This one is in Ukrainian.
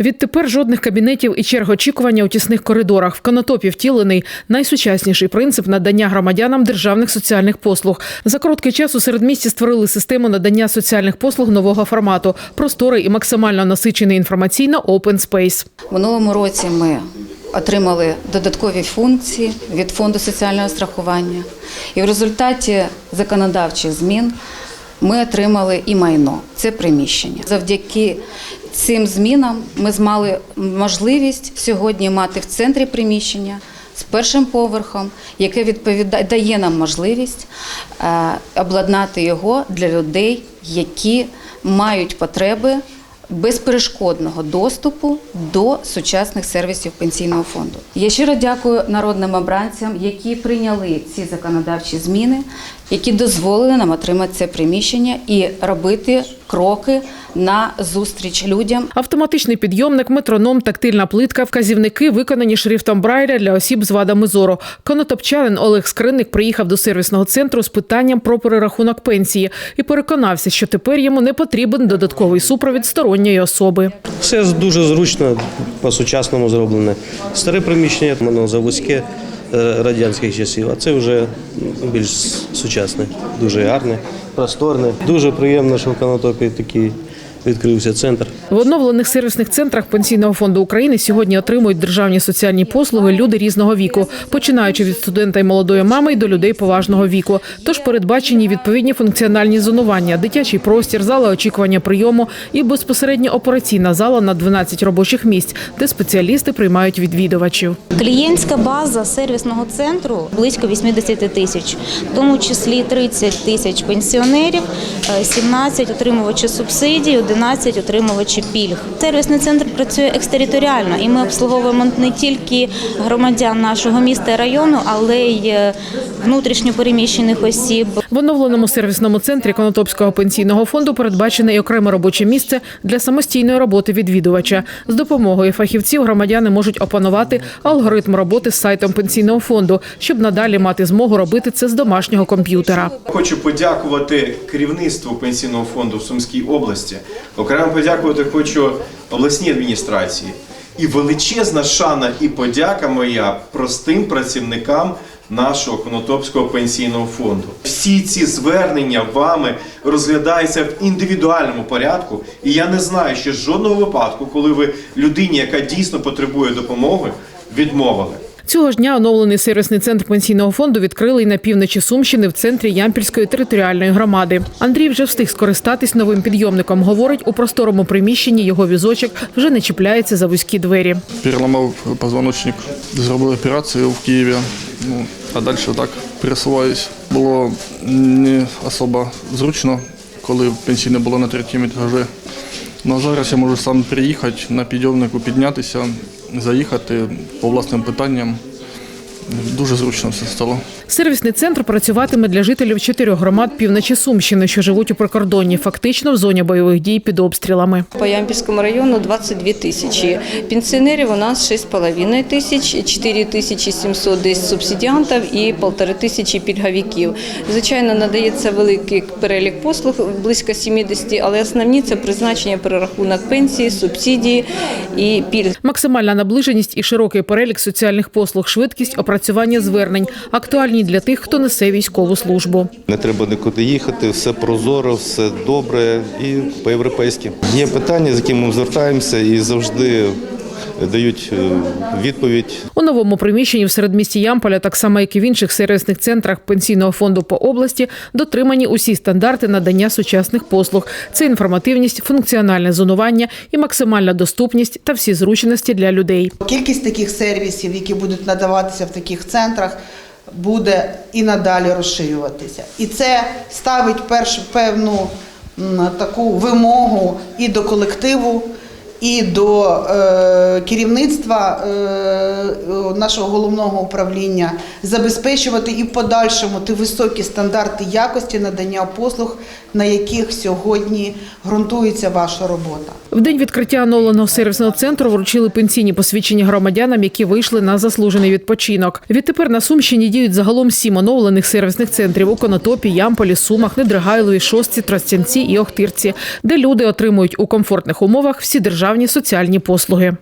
Відтепер жодних кабінетів і черг очікування у тісних коридорах. В Конотопі втілений найсучасніший принцип надання громадянам державних соціальних послуг. За короткий час у середмісті створили систему надання соціальних послуг нового формату, просторий і максимально насичений інформаційно open space. Минулому році ми отримали додаткові функції від фонду соціального страхування, і в результаті законодавчих змін ми отримали і майно це приміщення. Завдяки цим змінам ми змали можливість сьогодні мати в центрі приміщення. З першим поверхом, яке відповідає дає нам можливість е, обладнати його для людей, які мають потреби безперешкодного доступу до сучасних сервісів пенсійного фонду. Я щиро дякую народним обранцям, які прийняли ці законодавчі зміни, які дозволили нам отримати це приміщення і робити кроки на зустріч людям. Автоматичний підйомник, метроном, тактильна плитка, вказівники виконані шрифтом Брайля для осіб з вадами зору. Конотопчанин Олег Скринник приїхав до сервісного центру з питанням про перерахунок пенсії і переконався, що тепер йому не потрібен додатковий супровід сторонньої особи. Все дуже зручно, по-сучасному зроблене. Старе приміщення, воно заводське е, радянських часів, а це вже більш сучасне, дуже гарне, просторне. Дуже приємно, що в Конотопі такий відкрився центр. В оновлених сервісних центрах Пенсійного фонду України сьогодні отримують державні соціальні послуги люди різного віку, починаючи від студента і молодої мами й до людей поважного віку. Тож передбачені відповідні функціональні зонування, дитячий простір, зала очікування прийому і безпосередньо операційна зала на 12 робочих місць, де спеціалісти приймають відвідувачів. Клієнтська база сервісного центру близько 80 тисяч, в тому числі 30 тисяч пенсіонерів, е, 17 отримувачів субсидій, 11 отримувачів пільг. Сервісний центр працює екстериторіально, і ми обслуговуємо не тільки громадян нашого міста і району, але й е, внутрішньо переміщених осіб. В оновленому сервісному центрі Конотопського пенсійного фонду передбачене й окреме робоче місце для самостійної роботи відвідувача. З допомогою фахівців громадяни можуть опанувати алгоритм роботи з сайтом пенсійного фонду, щоб надалі мати змогу робити це з домашнього комп'ютера. Хочу подякувати керівництву пенсійного фонду в Сумській області. Окремо подякувати хочу обласній адміністрації. І величезна шана і подяка моя простим працівникам нашого Конотопського пенсійного фонду. Всі ці звернення вами розглядаються в індивідуальному порядку, і я не знаю ще жодного випадку, коли ви людині, яка дійсно потребує допомоги, відмовили. Цього ж дня оновлений сервісний центр пенсійного фонду відкрили й на півночі Сумщини в центрі Ямпільської територіальної громади. Андрій вже встиг скористатись новим підйомником. Говорить, у просторому приміщенні його візочок вже не чіпляється за вузькі двері. переламав позвоночник, зробив операцію в Києві. Ну, а далі так пересуваюсь. Було не особо зручно, коли пенсійне було на третьому етажі. Ну, а зараз я можу сам приїхати на підйомнику, піднятися, заїхати по власним питанням. Дуже зручно все стало. Сервісний центр працюватиме для жителів чотирьох громад півночі Сумщини, що живуть у прикордонні, фактично в зоні бойових дій під обстрілами. По Ямпільському району 22 тисячі. Пенсіонерів у нас 6,5 тисяч, 4 тисячі 700 десь субсидіантів і 1,5 тисячі пільговиків. Звичайно, надається великий перелік послуг, близько 70, але основні це призначення перерахунок пенсії, субсидії і пільг. Максимальна наближеність і широкий перелік соціальних послуг, швидкість опрацювання звернень актуальні для тих, хто несе військову службу. Не треба нікуди їхати, все прозоро, все добре і по-європейськи. Є питання, з якими ми звертаємося і завжди дають е, відповідь. У новому приміщенні в середмісті Ямполя, так само як і в інших сервісних центрах пенсійного фонду по області, дотримані усі стандарти надання сучасних послуг. Це інформативність, функціональне зонування і максимальна доступність та всі зручності для людей. Кількість таких сервісів, які будуть надаватися в таких центрах, буде і надалі розширюватися. І це ставить перш певну таку вимогу і до колективу, і до е, керівництва е, нашого головного управління забезпечувати і в подальшому ті високі стандарти якості надання послуг, на яких сьогодні ґрунтується ваша робота. В день відкриття оновленого сервісного центру вручили пенсійні посвідчення громадянам, які вийшли на заслужений відпочинок. Відтепер на Сумщині діють загалом сім оновлених сервісних центрів у Конотопі, Ямполі, Сумах, Недригайлові, Шостці, Тростянці і Охтирці, де люди отримують у комфортних умовах всі державні державні соціальні послуги.